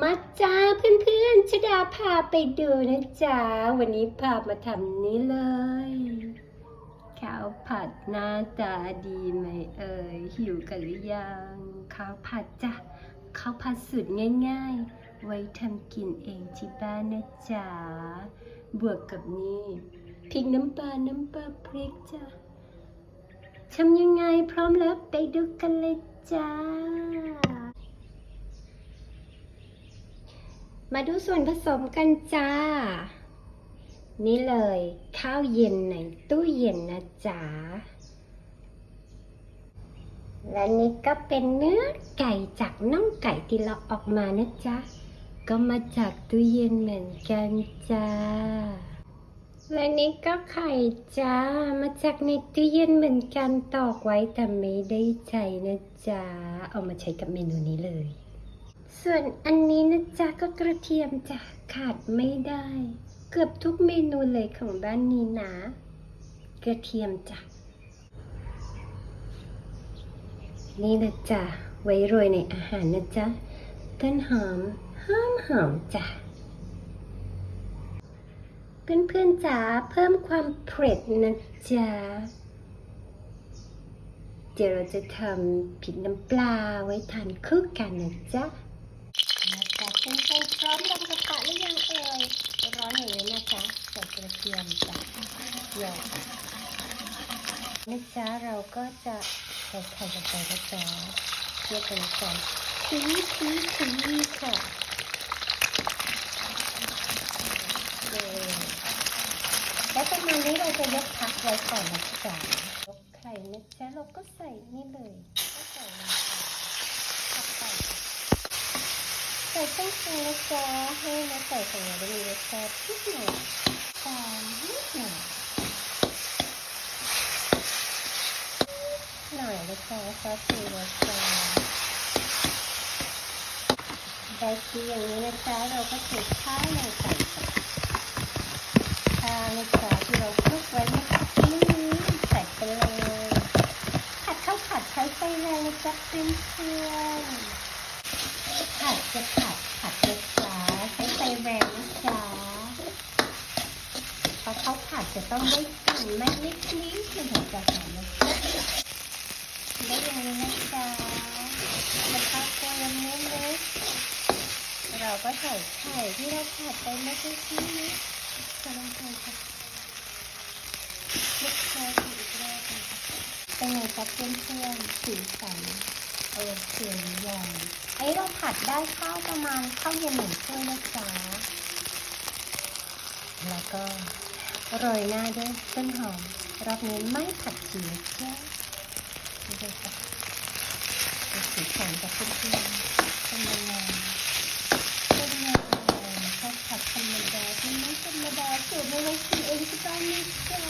มาจ้าเพื่อนๆชดาพาไปดูนะจ๊ะ วันนี้พามาทำนี้เลยข้าวผัดหน้าตาดีไหมเอ่ยหิวกันหรือยังข้าวผัดจ้ะข้าวผัดสูตรง่าย ๆ ไว้ทำกินเองที่บ้านนะจ๊ะ บวกกับนี่พริกน้ำปลา น้ำปลาพริกจ้ะทำยังไงพร้อมแล้วไปดูกันเลยจ้า มาดูส่วนผสมกันจ้า นี่เลยข้าวเย็นในตู้เย็นนะจ๊ะและนี่ก็เป็นเนื้อไก่จากน่องไก่ที่เราออกมานะจ๊ะ ก็มาจากตู้เย็นเหมือนกันจ้า และนี่ก็ไข่จ้า มาจากในตู้เย็นเหมือนกันตอกไว้แต่ไม่ได้ใช้นะจ๊ะ เอามาใช้กับเมนูนี้เลย ส่วนอันนี้นะจ๊ะก็กระเทียมจ้ะขาดไม่ได้ เกือบทุกเมนูเลยของบ้านนี้นะ กระเทียมจ้ะนี่นะจ๊ะไว้โรยในอาหารนะจ๊ะต้นหอมหอมหอมจ้ะเพื่อนๆจ๋าเพิ่มความเผ็ดนะจ๊ะเดี๋ยวเราจะทำพริกน้ำปลาไว้ทานคู่กันนะจ๊ะ เป็นพร้อมลงกระทะหรือยังเอ่ยร้อนอย่างนี้นะจ๊ะใส่กระเทียมจ้ะหยอกนะจ๊ะเราก็จะใส่ไข่ลงไปนะจ๊ะเพื่อเป็นการทีทีทีค่ะแล้วประมาณนี้เราจะยกพักไว้ก่อนนะจ๊ะยกไข่นะจ๊ะเราก็ใส่นี่เลยก็ใส่ลงไปพักไป ใส่เครื่องปรุงนะจ๊ะให้มาใส่ของเราได้มีรสชาตินิดหน่อยตามนิดหน่อยหน่อยนะจ๊ะซอสซีนะจ๊ะได้ทีอย่างนี้นะจ๊ะเราก็ใส่ข้าวลงไปข้าวนะจ๊ะที่เราคลุกไว้เมื่อสักครู่นี้ใส่ไปเลยผัดข้าวผัดใช้ไฟแรงนะจ๊ะเพื่อนๆผัดจะผัดผัดนะจ๊ะใช้ไฟแรงนะจ๊ะเพราะข้าวผัด จะต้องได้กลิ่นไม่นิดนิดถึงจะหอมนะจ๊ะได้อย่างนี้นะจ๊ะแล้วก็ตัวเนื้อเล็กเราก็ใส่ไข่ที่เราผัดไปเมื่อกี้นี้จะลงไปค่ะลูกชายอีกรอบนึงค่ะเป็นไงครับเพื่อนๆสีสันเออเสียงใหญ่ไอ้เราผัดได้ข้าวประมาณข้าวเย็นหนึ่งถ้วยนะจ๊ะแล้วก็ โรยหน้าด้วยต้นหอม รอบนี้ไม่ผัดจีนะจ๊ะนี่เลยค่ะสีสันกับเพื่อนๆเป็นยังไงเป็นไงเอ่ยข้าวผัดธรรมดาที่ไม่ธรรมดาสูตรไม่ไว้กินเองที่บ้านนี่จ้า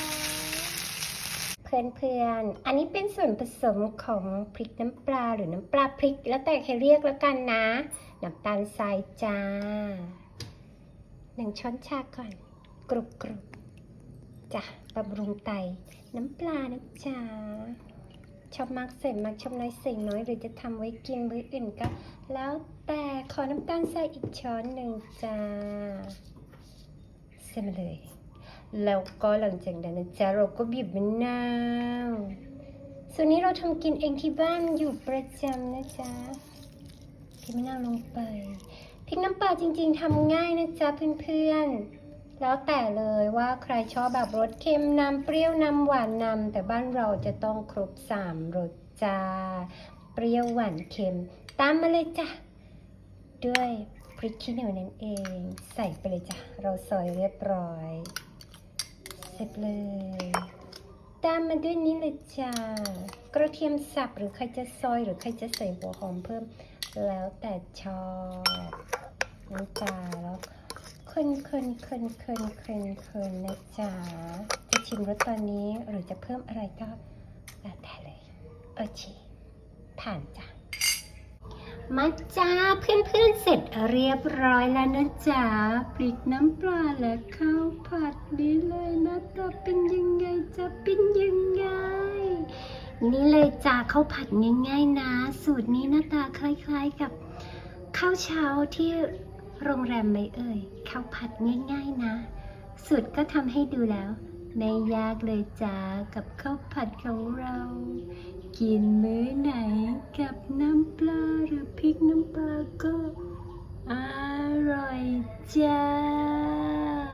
เพื่อนๆ อันนี้เป็นส่วนผสมของพริกน้ำปลาหรือน้ำปลาพริก แล้วแต่ใครเรียกแล้วกันนะ น้ำตาลทรายจ้าหนึ่งช้อนชาก่อน กรุบกรุบ จ้ะบำรุงไต น้ำปลานะจ๊ะชอบมากเสร็จมากชอบน้อยเสียงน้อย หรือจะทำไว้กินมื้ออื่นก็ แล้วแต่ขอน้ำตาลทรายอีกช้อนหนึ่งจ้าเสร็จมาเลย แล้วก็หลังจากนั้นนะจ๊ะเราก็บีบมะนาวส่วนนี้เราทำกินเองที่บ้านอยู่ประจำนะจ๊ะบีบมะนาวลงไปพริกน้ำปลาจริง ๆทำง่ายนะจ๊ะเพื่อนๆ แล้วแต่เลยว่าใครชอบแบบรสเค็มนำเปรี้ยวนำหวานนำแต่บ้านเราจะต้องครบสามรสจ้าเปรี้ยวหวานเค็ม ตามมาเลยจ้ะด้วยพริกขี้หนูนั่นเอง ใส่ไปเลยจ้ะเราซอยเรียบร้อย เสร็จเลย ตามมาด้วยนี้เลยจ้ากระเทียมสับหรือใครจะซอยหรือใครจะใส่หัวหอมเพิ่ม แล้วแต่ชอบน้ำตาแล้วค คนคนคนคนคนคนนะจ๊ะจะชิมรสตอนนี้หรือจะเพิ่มอะไรก็แล้วแต่เลยโอเคผ่านจ้ะมาจ้าเพื่อนๆเสร็จเรียบร้อยแล้วนะจ๊ะพริกน้ำปลาและข้าวผัดนี้เลยนะตาเป็นยังไงจะเป็นยังไง นี่เลยจ้าข้าวผัดง่ายๆนะ สูตรนี้หน้าตาคล้ายๆกับข้าวเช้าที่ โรงแรมไหมเอ่ยข้าวผัดง่ายๆนะ สุดก็ทำให้ดูแล้ว ไม่ยากเลยจ้ากับข้าวผัดของเรา กินมื้อไหนกับน้ำปลาหรือพริกน้ำปลาก็อร่อยจ้า